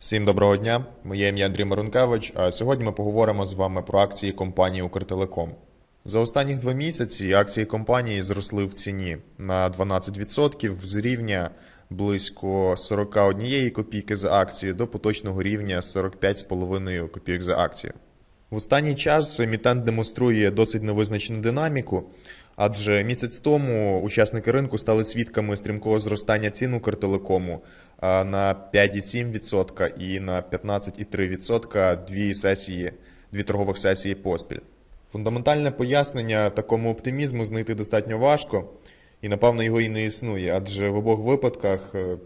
Всім доброго дня. Моє ім'я Андрій Марункевич. А сьогодні ми поговоримо з вами про акції компанії Укртелеком. За останні два місяці акції компанії зросли в ціні на 12% з рівня близько 41 копійки за акцію до поточного рівня 45,5 копійок за акцію. В останній час емітент демонструє досить невизначену динаміку, адже місяць тому учасники ринку стали свідками стрімкого зростання цін Укртелекому на 5,7% і на 15,3% дві сесії, дві торгових сесії поспіль. Фундаментальне пояснення такому оптимізму знайти достатньо важко, і напевно його і не існує, адже в обох випадках е,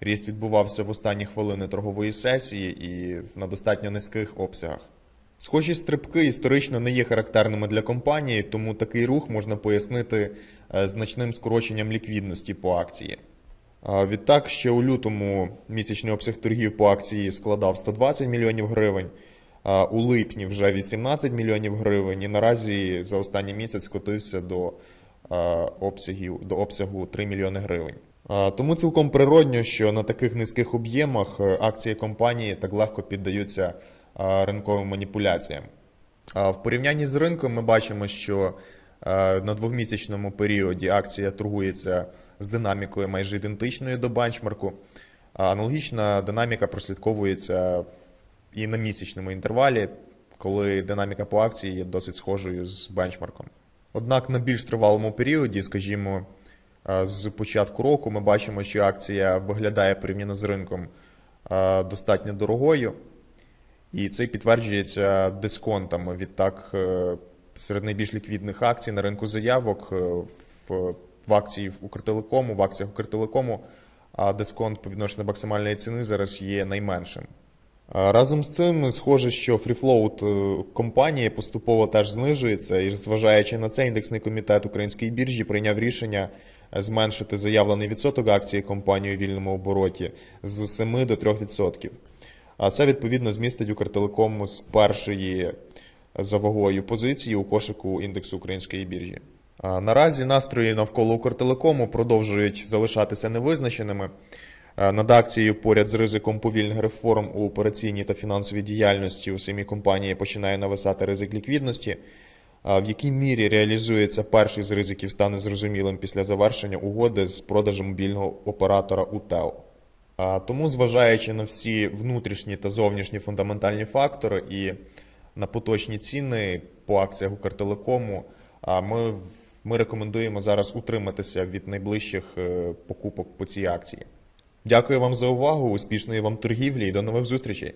ріст відбувався в останні хвилини торгової сесії і на достатньо низьких обсягах. Схожі стрибки історично не є характерними для компанії, тому такий рух можна пояснити е, значним скороченням ліквідності по акції. Відтак, ще у лютому місячний обсяг торгів по акції складав 120 мільйонів гривень, у липні вже 18 мільйонів гривень, і наразі за останній місяць скотився до, обсягів, до обсягу 3 мільйони гривень. Тому цілком природньо, що на таких низьких об'ємах е, акції компанії так легко піддаються ринковим маніпуляціям. В порівнянні з ринком ми бачимо, що е, на двохмісячному періоді акція торгується з динамікою майже ідентичною до бенчмарку. Аналогічна динаміка прослідковується і на місячному інтервалі, коли динаміка по акції є досить схожою з бенчмарком. Однак на більш тривалому періоді, скажімо, з початку року, ми бачимо, що акція виглядає порівняно з ринком достатньо дорогою. І це підтверджується дисконтами. Відтак, е, серед найбільш ліквідних акцій на ринку заявок е, в, в акції в Укртелекому, в акціях Укртелекому, а дисконт по відношенню до максимальної ціни зараз є найменшим. Разом з цим, схоже, що фріфлоут е, компанії поступово теж знижується, і зважаючи на це, індексний комітет української біржі прийняв рішення е, зменшити заявлений відсоток акції компанії у вільному обороті з 7 до 3%. А це відповідно змістить Укртелеком з першої за вагою позиції у кошику індексу української біржі. Наразі настрої навколо Укртелекому продовжують залишатися невизначеними. Е, Над акцією поряд з ризиком повільних реформ у операційній та фінансовій діяльності у самій компанії починає нависати ризик ліквідності. В якій мірі реалізується перший з ризиків стане зрозумілим після завершення угоди з продажем мобільного оператора УТЕЛ. Тому, зважаючи на всі внутрішні та зовнішні фундаментальні фактори і на поточні ціни по акціях Укртелекому, ми, ми рекомендуємо зараз утриматися від найближчих е, покупок по цій акції. Дякую вам за увагу, успішної вам торгівлі і до нових зустрічей!